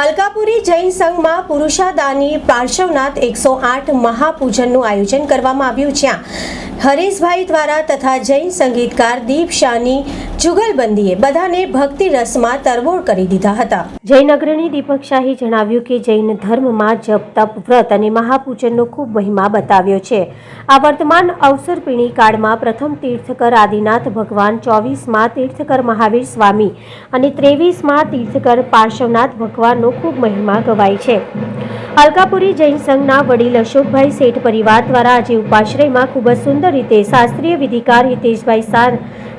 અલકાપુરી જૈન સંઘમાં પુરુષાદાની પાર્શ્વનાથ એકસો આઠ મહાપૂજનનું આયોજન કરવામાં આવ્યું જ્યાં હરેશભાઈ દ્વારા તથા જૈન સંગીતકાર દીપ શાહની જુગલબંધીએ બધાને ભક્તિ રસમાં તરબોળ કરી દીધા હતા. જૈન અગ્રણી દીપક શાહી જણાવ્યું કે જૈન ધર્મમાં જપ, તપ, વ્રત અને મહાપૂજનનો ખૂબ મહિમા બતાવ્યો છે. આ વર્તમાન અવસરપીણી કાળમાં પ્રથમ તીર્થકર આદિનાથ ભગવાન, ચોવીસમાં તીર્થકર મહાવીર સ્વામી અને ત્રેવીસમાં તીર્થકર પાર્શ્વનાથ ભગવાનનો ખૂબ મહિમા ગવાય છે. અલકાપુરી જૈન સંઘના વડીલ અશોકભાઈ શેઠ પરિવાર દ્વારા આજે ઉપાશ્રયમાં ખૂબ જ સુંદર રીતે શાસ્ત્રીય વિધિકાર હિતેશભાઈ સાર,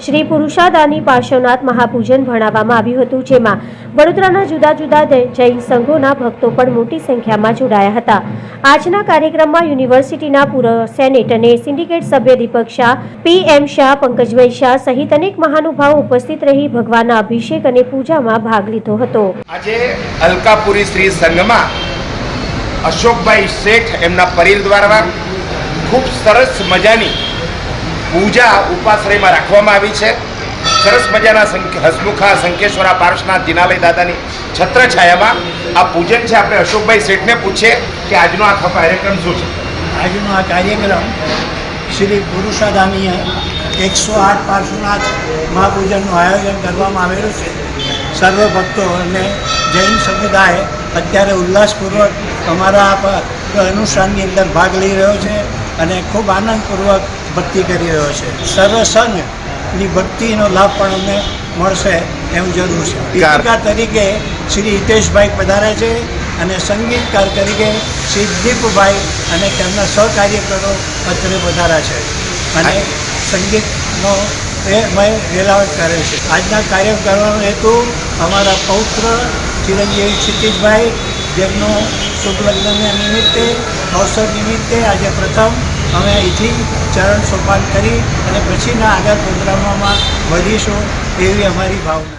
શ્રી પુરુષાદાની પાર્શ્વનાથ મહાપૂજન ભણાવવામાં આવ્યું હતું, જેમાં વડોદરાના જુદા જુદા જૈન સંઘોના ભક્તો પણ મોટી સંખ્યામાં જોડાયા હતા. આજના કાર્યક્રમમાં યુનિવર્સિટીના પૂર્વ સેનેટ અને સિન્ડિકેટ સભ્ય દીપક શાહ પી એમ શાહ, પંકજભાઈ શાહ સહિત અનેક મહાનુભાવો ઉપસ્થિત રહી ભગવાનના અભિષેક અને પૂજામાં ભાગ લીધો હતો. આજે અલકાપુરી શ્રી સંઘમાં અશોકભાઈ શેઠ એમના પરિલ દ્વારા ખૂબ સરસ મજાની પૂજા ઉપાશ્રયમાં રાખવામાં આવી છે. સરસ મજાના હસમુખા સંકેશ્વરા પાર્શનાથ દિનાલય દાદાની છત્રછાયામાં આ પૂજન છે. આપણે અશોકભાઈ શેઠને પૂછીએ કે આજનો આ કાર્યક્રમ શું છે? આજનો આ કાર્યક્રમ શ્રી ગુરુસાધામીએ એકસો આઠ પાર્શ્વનાથ મહાપૂજનનું આયોજન કરવામાં આવેલું છે. સર્વ ભક્તો અને જૈન સમુદાય અત્યારે ઉલ્લાસપૂર્વક અમારા આ અનુષ્ઠાનની અંદર ભાગ લઈ રહ્યો છે અને ખૂબ આનંદપૂર્વક ભક્તિ કરી રહ્યો છે. સર્વસંગની ભક્તિનો લાભ પણ અમને મળશે એમ જરૂર છે. ગીતકાર તરીકે શ્રી હિતેશભાઈ પધારે છે અને સંગીતકાર તરીકે શ્રી દીપભાઈ અને તેમના સહકાર્યકરો અત્રે પધારા છે અને સંગીતનો એ મય વેલાવટ કરે છે. આજના કાર્યક્રમનો હેતુ અમારા પૌત્ર ચિરંજીવી ક્ષિતિજભાઈ જેમનો શુભ લગ્નના નિમિત્તે, અવસર નિમિત્તે આજે પ્રથમ અમે અહીંથી ચરણ સોપાન કરી અને પછીના આગળ પ્રોગ્રામોમાં વધીશું એવી અમારી ભાવના.